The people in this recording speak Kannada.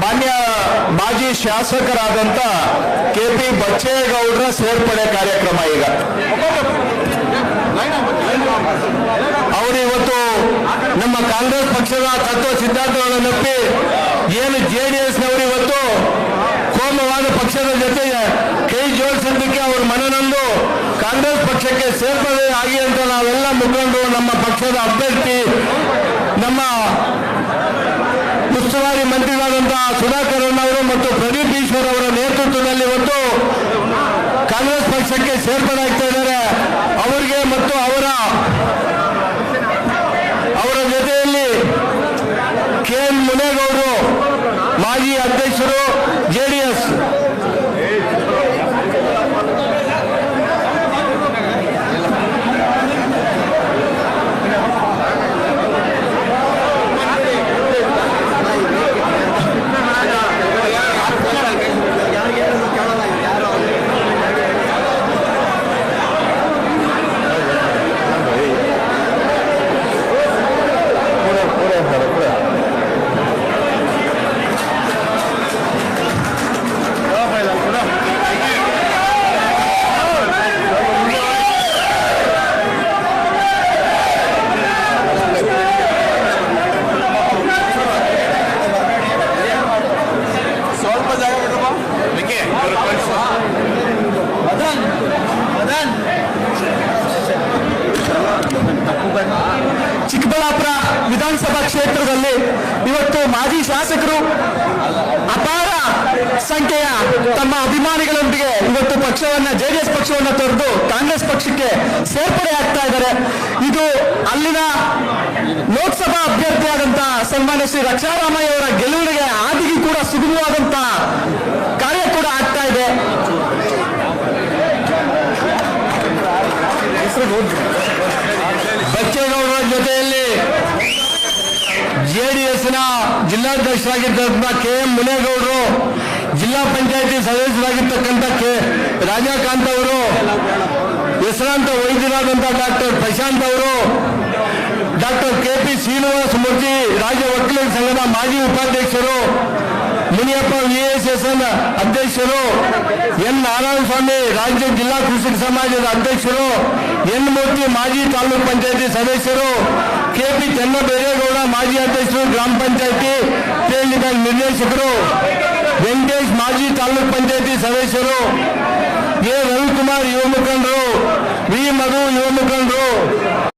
ಮಾನ್ಯ ಮಾಜಿ ಶಾಸಕರಾದಂತ ಕೆ ಪಿ ಬಚ್ಚೇಗೌಡರ ಸೇರ್ಪಡೆ ಕಾರ್ಯಕ್ರಮ ಈಗ. ಅವರು ಇವತ್ತು ನಮ್ಮ ಕಾಂಗ್ರೆಸ್ ಪಕ್ಷದ ತತ್ವ ಸಿದ್ಧಾಂತಗಳನ್ನು ನಪ್ಪಿ ಏನು ಜೆ ಡಿ ಎಸ್ನವರು ಇವತ್ತು ಕೋಮವಾದ ಪಕ್ಷದ ಜೊತೆ ಕೈ ಜೋಡಿಸಿದ್ದಕ್ಕೆ ಅವರು ಮನನೊಂದು ಕಾಂಗ್ರೆಸ್ ಪಕ್ಷಕ್ಕೆ ಸೇರ್ಪಡೆ ಆಗಿ ಅಂತ ನಾವೆಲ್ಲ ಮುಖಂಡರು ನಮ್ಮ ಪಕ್ಷದ ಅಭ್ಯರ್ಥಿ ನಮ್ಮ ಉಸ್ತುವಾರಿ ಮಂತ್ರಿಗಳಾದಂತಹ ಸುಧಾಕರ್ ಅವರು ಮತ್ತು ಪ್ರದೀಪ್ ಈಶ್ವರ್ ಅವರ ನೇತೃತ್ವದಲ್ಲಿ ಒಂದು ಕಾಂಗ್ರೆಸ್ ಪಕ್ಷಕ್ಕೆ ಸೇರ್ಪಡೆ ಆಗ್ತಾ ಇದ್ದಾರೆ. ಅವರಿಗೆ ಮತ್ತು ಅವರ ಅವರ ಜೊತೆಯಲ್ಲಿ ಕೆ ಎನ್ ಮುನೇಗೌಡರು ಮಾಜಿ ವಿಧಾನಸಭಾ ಕ್ಷೇತ್ರದಲ್ಲಿ ಇವತ್ತು ಮಾಜಿ ಶಾಸಕರು ಅಪಾರ ಸಂಖ್ಯೆಯ ತಮ್ಮ ಅಭಿಮಾನಿಗಳೊಂದಿಗೆ ಇವತ್ತು ಪಕ್ಷವನ್ನ, ಜೆಡಿಎಸ್ ಪಕ್ಷವನ್ನ ತೊರೆದು ಕಾಂಗ್ರೆಸ್ ಪಕ್ಷಕ್ಕೆ ಸೇರ್ಪಡೆ ಆಗ್ತಾ ಇದ್ದಾರೆ. ಇದು ಅಲ್ಲಿನ ಲೋಕಸಭಾ ಅಭ್ಯರ್ಥಿಯಾದಂತಹ ಸನ್ಮಾನ್ಯ ಶ್ರೀ ರಕ್ಷಾರಾಮಯ್ಯ ಅವರ ಗೆಲುವಿಗೆ ಆದಿಗೆ ಕೂಡ ಸುಗಮವಾದಂತಹ ಕಾರ್ಯ ಕೂಡ ಆಗ್ತಾ ಇದೆ. ಜಿಲ್ಲಾಧ್ಯಕ್ಷರಾಗಿದ್ದಂಥ ಕೆ ಎಂ ಮುನೇಗೌಡರು ಜಿಲ್ಲಾ ಪಂಚಾಯತಿ ಸದಸ್ಯರಾಗಿರ್ತಕ್ಕಂಥ ಕೆ ರಾಜಾಕಾಂತ್ ಅವರು, ಹೆಸರಾಂತ ವೈದ್ಯರಾದಂಥ ಡಾಕ್ಟರ್ ಪ್ರಶಾಂತ್ ಅವರು, doctor K P Srinivasa Murthy, ರಾಜ್ಯ ವಕೀಲರ ಸಂಘದ ಮಾಜಿ ಉಪಾಧ್ಯಕ್ಷರು, Muniyappa VSSN S S N ಅಧ್ಯಕ್ಷರು ಎನ್ ನಾರಾಯಣ ಸ್ವಾಮಿ ರಾಜ್ಯ ಜಿಲ್ಲಾ ಕೃಷಿಕ ಸಮಾಜದ ಅಧ್ಯಕ್ಷರು ಎನ್ ಮೂರ್ತಿ ಮಾಜಿ ತಾಲೂಕ್ ಪಂಚಾಯತಿ ಸದಸ್ಯರು ಕೆ ಪಿ ಚೆನ್ನಬೈರೇಗೌಡ ಮಾಜಿ ಅಧ್ಯಕ್ಷರು ಗ್ರಾಮ ಪಂಚಾಯತಿ ಪೇಂಟ್ ಬ್ಯಾಂಕ್ ನಿರ್ದೇಶಕರು ವೆಂಕಟೇಶ್ ಮಾಜಿ ತಾಲೂಕ್ ಪಂಚಾಯತಿ ಸದಸ್ಯರು ಎ ರವಿಕುಮಾರ್ ಯುವ ಮುಖಂಡರು ವಿ ಮಧು ಯುವ ಮುಖಂಡರು